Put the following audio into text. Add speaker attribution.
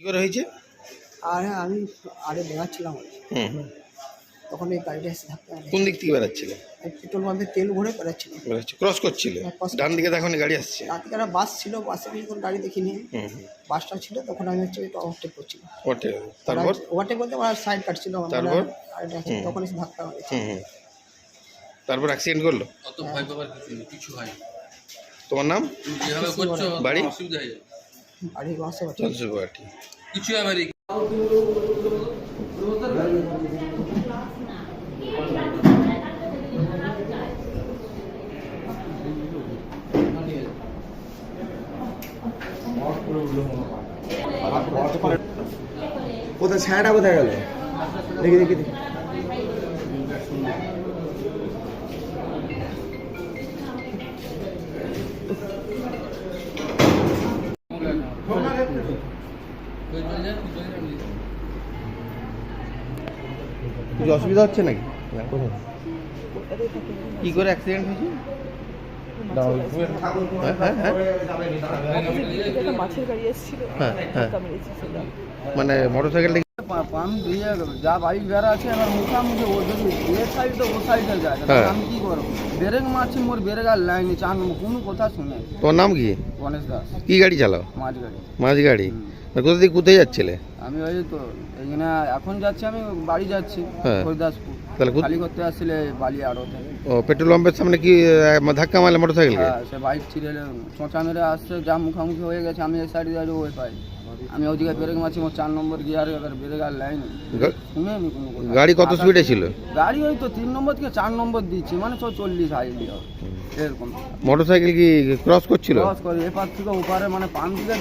Speaker 1: কি করে হয়েছে?
Speaker 2: আর হ্যাঁ আমি আরে বেড়াচ্ছিলাম
Speaker 1: হুম হুম।
Speaker 2: তখন এই গাড়িটা এসে ধাক্কা মারে।
Speaker 1: কোন দিক থেকে বেড়াচ্ছিলে?
Speaker 2: পেট্রোল পাম্পে তেল ভরে বেড়াচ্ছিলাম
Speaker 1: বেড়াচ্ছে ক্রস করছিলে?
Speaker 2: হ্যাঁ, cross
Speaker 1: ডান দিকে দেখো গাড়ি আসছে।
Speaker 2: রাতে একটা বাস ছিল বাসে আমি যখন গাড়ি দেখিনি।
Speaker 1: হুম হুম।
Speaker 2: বাসটা ছিল তখন আমি হচ্ছে একটু ওভারটেক করছিলাম।
Speaker 1: ওঠে তারপর?
Speaker 2: ওভারটেক বলতে আমার সাইড কাটছিল আমার
Speaker 1: তারপর?
Speaker 2: গাড়িটা আছে, তখন এসে ধাক্কা মারেছে
Speaker 1: হুম হুম। তারপর অ্যাক্সিডেন্ট করল?
Speaker 3: অত ভয় পাবার কিছু নেই কিছু হয়
Speaker 1: তোমার নাম?
Speaker 3: তুমি যেভাবে করছ
Speaker 1: বাড়ি?
Speaker 3: অসুবিধা হয়ে যাবে। না
Speaker 4: কোথায় ছায়াটা কোথায় গেল? দেখি দেখি দেখি।
Speaker 1: কিছু অসুবিধা হচ্ছে নাকি? কি করে অ্যাক্সিডেন্ট হয়েছে? হ্যাঁ হ্যাঁ হ্যাঁ। মানে মোটর সাইকেলটা
Speaker 5: আমি দিয়ে যা বাড়ি বেড়া আছে আমার মুখামুখি ও যদি এ সাইডে ও সাইডে যায়। আমি কি করব? বেরেক মারছি মোর বেরেক আর লাইনে চান কোনো কথা শুনে।
Speaker 1: তোমার নাম কি?
Speaker 5: গণেশ দাস।
Speaker 1: কি গাড়ি চালাও?
Speaker 5: মাঝ গাড়ি
Speaker 1: মাঝ গাড়ি কোথা থেকে কোথায় যাচ্ছিলে?
Speaker 5: আমি ওই তো এইখানে এখন যাচ্ছি আমি বাড়ি যাচ্ছি
Speaker 1: হ্যাঁ।
Speaker 5: হরিদাসপুর।
Speaker 1: তাহলে
Speaker 5: খালি করতে আসছিলে বালি আড়ো
Speaker 1: ও পেট্রোল পাম্পের সামনে কি ধাক্কা মারলে মোটর
Speaker 5: হ্যাঁ, সে বাইক ছিঁড়ে চোঁচা মেরে আসছে যা মুখামুখি হয়ে গেছে আমি এই সাইডে যাই ওই পাই আমি ওদিকে বেরেক মারছি মোর চার নম্বর গিয়ারে এবার বেরেক আর লাইন শুনে আমি কোনো
Speaker 1: গাড়ি কত স্পিডে ছিল?
Speaker 5: গাড়ি ওই তো তিন নম্বর থেকে চার নম্বর দিচ্ছি মানে চল্লিশ হাই এরকম।
Speaker 1: মোটর সাইকেল কি ক্রস করছিল?
Speaker 5: ক্রস করে এপার থেকে ওপারে মানে পান দিকে